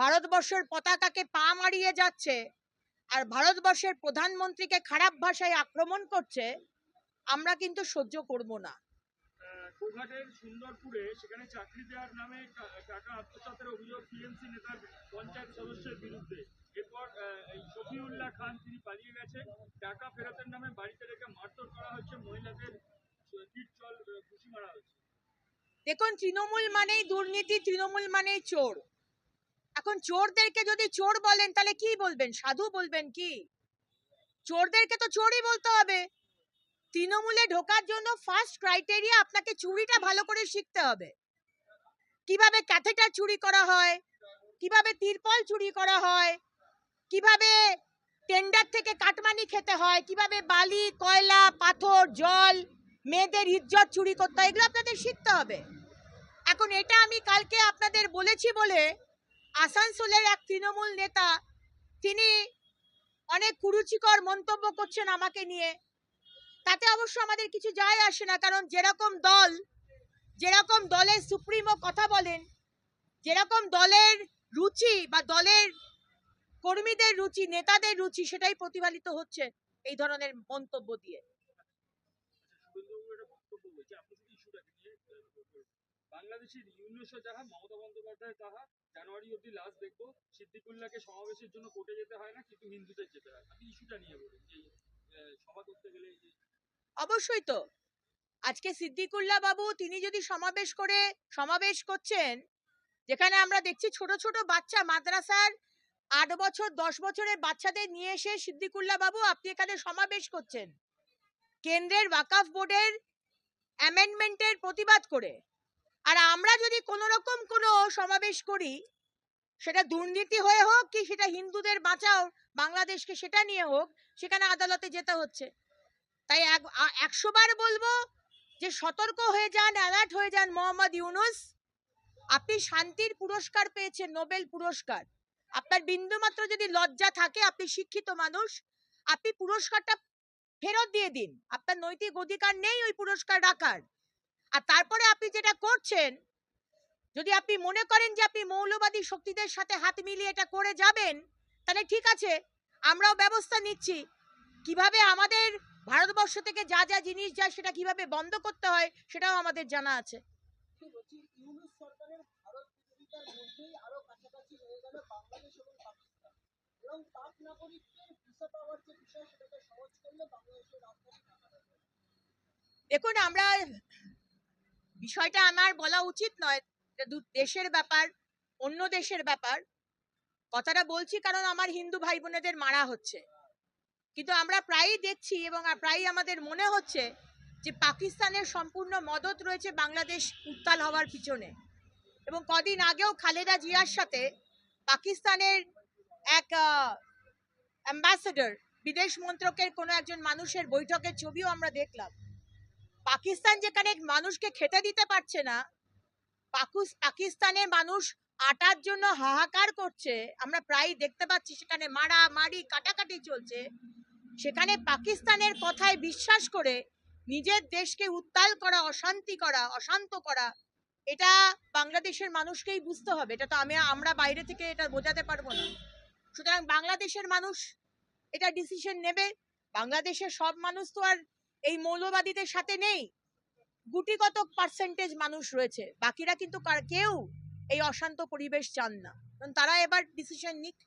ভারতবর্ষের পতাকাকে পা মারিয়ে যাচ্ছে আর ভারতবর্ষের প্রধানমন্ত্রীকে খারাপ ভাষায় আক্রমণ করছে আমরা কিন্তু সহ্য করব না। গোঘাটের সুন্দরপুরে সেখানে চাকরি দেওয়ার নামে টাকা আত্মসাতের অভিযোগ টিএমসি নেতার পঞ্চায়েত সদস্যের বিরুদ্ধে। এরপর এই শফিউল্লাহ খান তিনি পালিয়ে গেছেন। টাকা ফেরতের নামে বাড়িতে রেখে মারধর করা হচ্ছে মহিলাদের দেখুন তৃণমূল মানেই দুর্নীতি তৃণমূল মানেই চোর। এখন চোরদেরকে যদি চোর বলেন, তাহলে কি বলবেন? সাধু বলবেন কি? চোরদেরকে তো চোরই বলতে হবে। তৃণমূলে ঢোকার জন্য ফার্স্ট ক্রাইটেরিয়া আপনাকে চুরিটা ভালো করে শিখতে হবে। কীভাবে ক্যাথেটার চুরি করা হয়? কীভাবে তিরপল চুরি করা হয়? কীভাবে টেন্ডার থেকে কাটমানি খেতে হয়? কীভাবে বালি, কয়লা, পাথর, জল, মেয়েদের ইজ্জত চুরি করতে হয়? এগুলো আপনাদের শিখতে হবে। এখন এটা আমি কালকে আপনাদের বলেছি বলে আসানসোলের এক তৃণমূল নেতা, তিনি অনেক কুরুচিকর মন্তব্য করছেন আমাকে নিয়ে। তাতে অবশ্য আমাদের কিছু যায় আসে না, কারণ যেরকম দল, যেরকম দলের সুপ্রিমো কথা বলেন, যেরকম দলের রুচি বা দলের কর্মীদের রুচি, নেতাদের রুচি, সেটাই প্রতিফলিত হচ্ছে এই ধরনের মন্তব্য দিয়ে। বাংলাদেশের ইউনিয়নসহ যাহা, মমতা বন্দ্যোপাধ্যায় তাহা, জানুয়ারি অবধি লাস্ট দেখব। সিদ্দিকুল্লাহকে সমাবেশের জন্য কোর্টে যেতে হয় না, কিন্তু হিন্দুদের যেতে হয়। আপনি ইস্যুটা নিয়ে বলুন যে সভা করতে গেলে অবশ্যই তো। আজকে সিদ্দিকুল্লাহ বাবু, তিনি যদি সমাবেশ করে, সমাবেশ করছেন, যেখানে আমরা দেখছি ছোট ছোট বাচ্চা মাদ্রাসার আট বছর, দশ বছরের বাচ্চাদের নিয়ে এসে সিদ্দিকুল্লাহ বাবু, আপনি এখানে সমাবেশ করছেন। কেন্দ্রের ওয়াকাফ বোর্ডের অ্যামেন্ডমেন্টের প্রতিবাদ করে। আর আমরা যদি কোনো রকম কোনো সমাবেশ করি, সেটা দুর্নীতি হয়ে হোক কি সেটা হিন্দুদের বাঁচাও, বাংলাদেশকে সেটা নিয়ে হোক, সেখানে আদালতে যেতে হচ্ছে। তাই এক- একশো বার বলব যে সতর্ক হয়ে যান অ্যালার্ট হয়ে যান মোহাম্মদ ইউনুস। আপনি শান্তির পুরস্কার পেয়েছেন, নোবেল পুরস্কার। আপনার বিন্দুমাত্র যদি লজ্জা থাকে, আপনি শিক্ষিত মানুষ, আপনি পুরস্কারটা ফেরত দিয়ে দিন। আপনার নৈতিক অধিকার নেই ওই পুরস্কার রাখার। আর তারপরে আপনি যেটা করছেন যদি আপনি মনে করেন যে আপনি মৌলবাদী শক্তিদের সাথে হাত মিলিয়ে এটা করে যাবেন তাহলে ঠিক আছে আমরাও ব্যবস্থা নিচ্ছি। কীভাবে আমাদের ভারতবর্ষ থেকে যা যা জিনিস যায় সেটা কীভাবে বন্ধ করতে হয় সেটাও আমাদের জানা আছে। দেখুন আমরা বিষয়টা আমার বলা উচিত নয় দেশের ব্যাপার, অন্য দেশের ব্যাপার। কথাটা বলছি কারণ আমার হিন্দু ভাই বোনেদের মারা হচ্ছে। কিন্তু আমরা প্রায়ই দেখছি এবং প্রায়ই আমাদের মনে হচ্ছে যে পাকিস্তানের সম্পূর্ণ মদত রয়েছে বাংলাদেশ উত্তাল হওয়ার পিছনে। এবং কদিন আগেও খালেদা জিয়ার সাথে পাকিস্তানের এক অ্যাম্বাসেডর বিদেশ মন্ত্রকের কোনো একজন মানুষের বৈঠকের ছবিও আমরা দেখলাম। পাকিস্তান যেখানে মানুষকে খেতে দিতে পারছে না, পাকুস- পাকিস্তানে মানুষ আটার জন্য হাহাকার করছে। আমরা প্রায় দেখতে পাচ্ছি সেখানে মারা মারি কাটাকাটি চলছে। সেখানে পাকিস্তানের কথায় বিশ্বাস করে নিজের দেশকে উত্তাল করা, অশান্তি করা, অশান্ত করা, এটা বাংলাদেশের মানুষকেই বুঝতে হবে। এটা তো আমি, আমরা বাইরে থেকে এটা বোঝাতে পারব না। সুতরাং বাংলাদেশের মানুষ এটা ডিসিশন নেবে। বাংলাদেশের সব মানুষ তো আর এই মৌলবাদীদের সাথে নেই। গুটি গুটিগত পার্সেন্টেজ মানুষ রয়েছে। বাকিরা কিন্তু কেউ এই অশান্ত পরিবেশ চান না। কারণ তারা এবার ডিসিশন নিক।